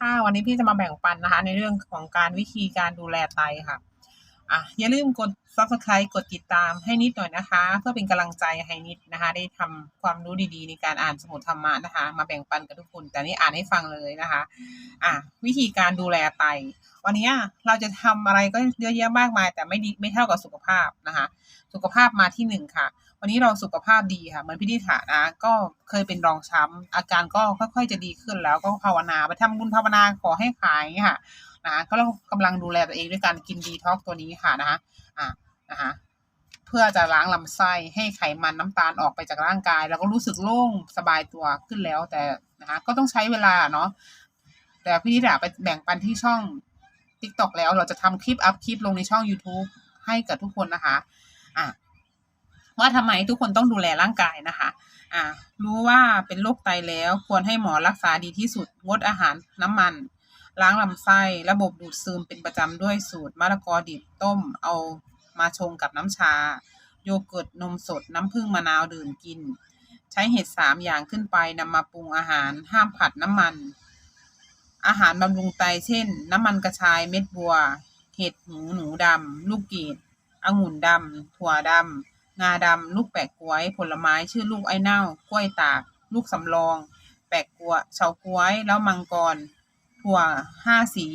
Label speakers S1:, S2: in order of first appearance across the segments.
S1: ค่ะ วันนี้พี่จะมาแบ่งปันนะคะ ในเรื่องของการวิธีการดูแลไตค่ะ อะอย่าลืมกด subscribe กดติดตามให้นิดหน่อยนะคะ เพื่อเป็นกำลังใจให้นิดนะคะ ได้ทำความรู้ดีๆ ในการอ่านสมุดธรรมะนะคะ มาแบ่งปันกับทุกคน แต่นี่อ่านให้ฟังเลยนะคะ อะวิธีการดูแลไต วันนี้เราจะทำอะไรก็เยอะแยะมากมาย แต่ไม่ดีไม่เท่ากับสุขภาพนะคะ สุขภาพมาที่หนึ่งค่ะ วันนี้เราสุขภาพดีค่ะเหมือนพี่ดิษฐานะก็เคยเป็นรองช้ำอาการก็ค่อยๆจะดีขึ้นแล้วก็ภาวนาไปทำบุญภาวนาขอให้ขายค่ะ นะก็เรากำลังดูแลตัวเองด้วยการกินดีท็อกตัวนี้ค่ะนะคะอะนะคะเพื่อจะล้างลำไส้ให้ไขมันน้ำตาลออกไปจากร่างกาย แล้วก็รู้สึกโล่งสบายตัวขึ้นแล้วแต่นะคะก็ต้องใช้เวลาเนาะแต่พี่ดิษฐาไปแบ่งปันที่ช่อง TikTok แล้วเราจะทำคลิปอัพคลิปลงในช่อง YouTube ให้กับทุกคนนะคะอะว่าทำไมทุกคนต้องดูแลร่างกายนะคะอ่ารู้ว่าเป็นโรคไตแล้วควรให้หมอรักษาดีที่สุดงดอาหารน้ำมัน ล้างลำไส้ระบบดูดซึมเป็นประจำด้วยสูตรมะละกอดิบต้มเอามาชงกับน้ำชา โยเกิร์ตนมสดน้ำผึ้งมะนาวดื่มกิน ใช้เห็ดสามอย่างขึ้นไปนำมาปรุงอาหารห้ามผัดน้ำมัน อาหารบำรุงไตเช่น น้ำมันกระชายเม็ดบัว เห็ดหูหนูดำลูกเกดองุ่นดำถั่วดำงาดำลูกแปะกล้วย ผลไม้ชื่อลูกไอเน่ากล้วยตาก ลูกสำรอง แปะกัวเฉาก้วยแล้วมังกร ถั่วห้าสี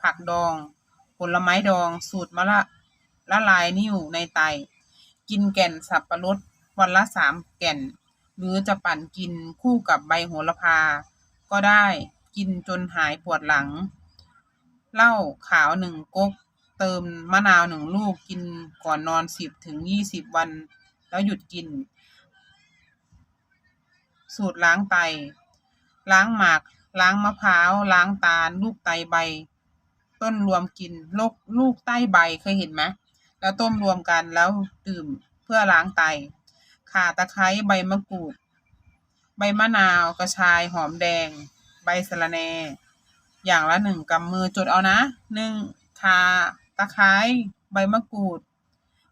S1: ผักดอง ผลไม้ดอง สูตรมะละละลายนิ่วในไต กินแก่นสับปะรดวันละสามแก่น หรือจะปั่นกินคู่กับใบโหระพา ก็ได้กินจนหายปวดหลัง เหล้าขาวหนึ่งก๊ก เติมมะนาวหนึ่งลูกกินก่อนนอนสิบถึงยี่สิบวัน แล้วหยุดกิน สูตรล้างไต ล้างหมาก ล้างมะพร้าว ล้างตาล ลูกไตใบ ต้นรวมกินโลกลูกใต้ใบเคยเห็นไหมแล้วต้มรวมกันแล้วดื่มเพื่อล้างไตข่าตะไคร้ใบมะกรูด ใบมะนาวกระชายหอมแดง ใบสะระแหน่อย่างละหนึ่งกำมือจดเอานะหนึ่งข่าตะไคร้ใบมะกรูด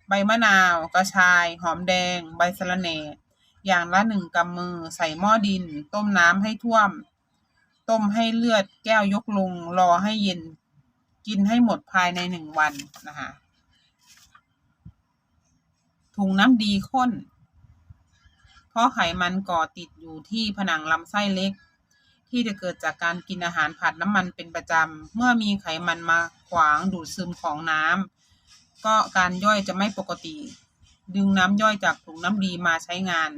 S1: ใบมะนาวกระชายหอมแดง ใบสะระแหน่อย่างละหนึ่งกำมือใส่หม้อดิน ต้มน้ำให้ท่วม ต้มให้เลือดแก้วยกลงรอให้เย็น กินให้หมดภายในหนึ่งวันนะคะถุงน้ำดีข้น เพราะไขมันก่อติดอยู่ที่ผนังลำไส้เล็ก ที่จะเกิดจากการกินอาหารผัดน้ำมันเป็นประจำ เมื่อมีไขมันมาขวางดูดซึมของน้ำก็การย่อยจะไม่ปกติ ดึงน้ำย่อยจากถุงน้ำดีมาใช้งาน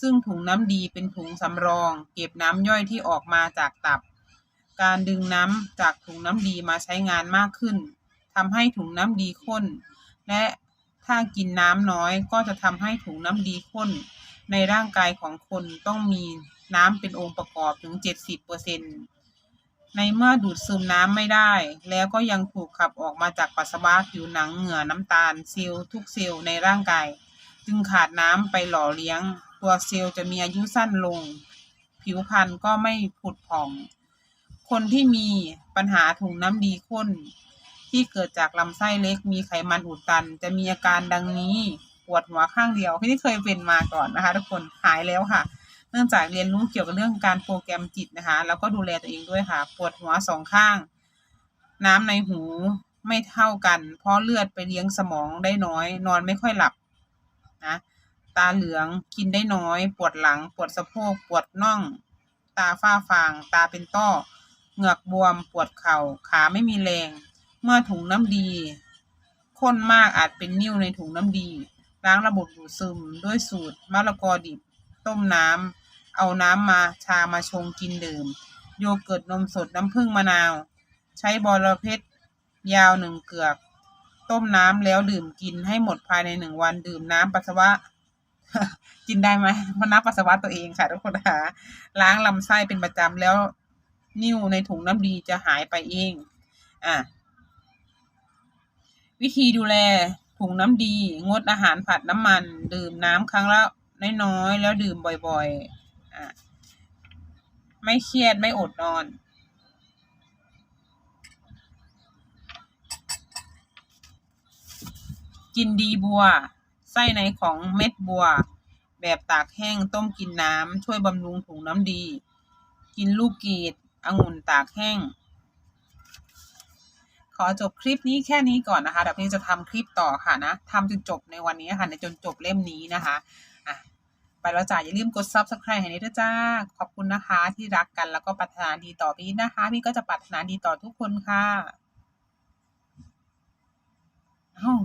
S1: ซึ่งถุงน้ำดีเป็นถุงสำรอง เก็บน้ำย่อยที่ออกมาจากตับ การดึงน้ำจากถุงน้ำดีมาใช้งานมากขึ้นทำให้ถุงน้ำดีข้น และถ้ากินน้ำน้อยก็จะทำให้ถุงน้ำดีข้น ในร่างกายของคนต้องมีน้ำเป็นองค์ประกอบถึง 70%ในเมื่อดูดซึมน้ำไม่ได้ แล้วก็ยังถูกขับออกมาจากปัสสาวะผิวหนังเหงื่อน้ำตาลเซลล์ทุกเซลล์ในร่างกาย จึงขาดน้ำไปหล่อเลี้ยง ตัวเซลล์จะมีอายุสั้นลง ผิวพรรณก็ไม่ผุดผ่อง คนที่มีปัญหาถุงน้ำดีข้น ที่เกิดจากลำไส้เล็กมีไขมันอุดตัน จะมีอาการดังนี้ปวดหัวข้างเดียวที่เคยเป็นมาก่อนนะคะ ทุกคนหายแล้วค่ะ เนื่องจากเรียนรู้เกี่ยวกับเรื่องการโปรแกรมจิตนะคะ แล้วก็ดูแลตัวเองด้วยค่ะ ปวดหัวสองข้าง น้ำในหูไม่เท่ากัน เพราะเลือดไปเลี้ยงสมองได้น้อย นอนไม่ค่อยหลับนะ ตาเหลืองกินได้น้อย ปวดหลัง ปวดสะโพก ปวดน่อง ตาฝ้าฟาง ตาเป็นต้อ เหงือกบวม ปวดเข่า ขาไม่มีแรง เมื่อถุงน้ำดีข้นมากอาจเป็นนิ่วในถุงน้ำดี ล้างระบบดูดซึมด้วยสูตรมะละกอดิบ ต้มน้ำ เอาน้ำมาชามาชงกินดื่ม โยเกิร์ตนมสดน้ำผึ้งมะนาว ใช้บอระเพ็ดยาวหนึ่งเกือก ต้มน้ำแล้วดื่มกินให้หมดภายในหนึ่งวันดื่มน้ำปัสสาวะ กินได้ไหมพน้ำปัสสาวะตัวเองค่ะทุกคนคะล้างลำไส้เป็นประจำแล้วนิ่วในถุงน้ำดีจะหายไปเอง อะ วิธีดูแลถุงน้ำดี งดอาหารผัดน้ำมัน ดื่มน้ำครั้งละน้อยๆแล้วดื่มบ่อยๆ อะ ไม่เครียดไม่อดนอนกินดีบัว ไส้ในของเม็ดบัว แบบตากแห้งต้มกินน้ำ ช่วยบำรุงถุงน้ำดี กินลูกเกดองุ่นตากแห้ง ขอจบคลิปนี้แค่นี้ก่อนนะคะเดี๋ยวพี่จะทำคลิปต่อค่ะนะทำจนจบในวันนี้ค่ะในจนจบเล่มนี้นะคะอะไปแล้วจ้าอย่าลืมกด subscribe ให้ด้วยจ้า ขอบคุณนะคะที่รักกันแล้วก็ปรารถนาดีต่อพี่นะคะ พี่ก็จะปรารถนาดีต่อทุกคนค่ะอ้าว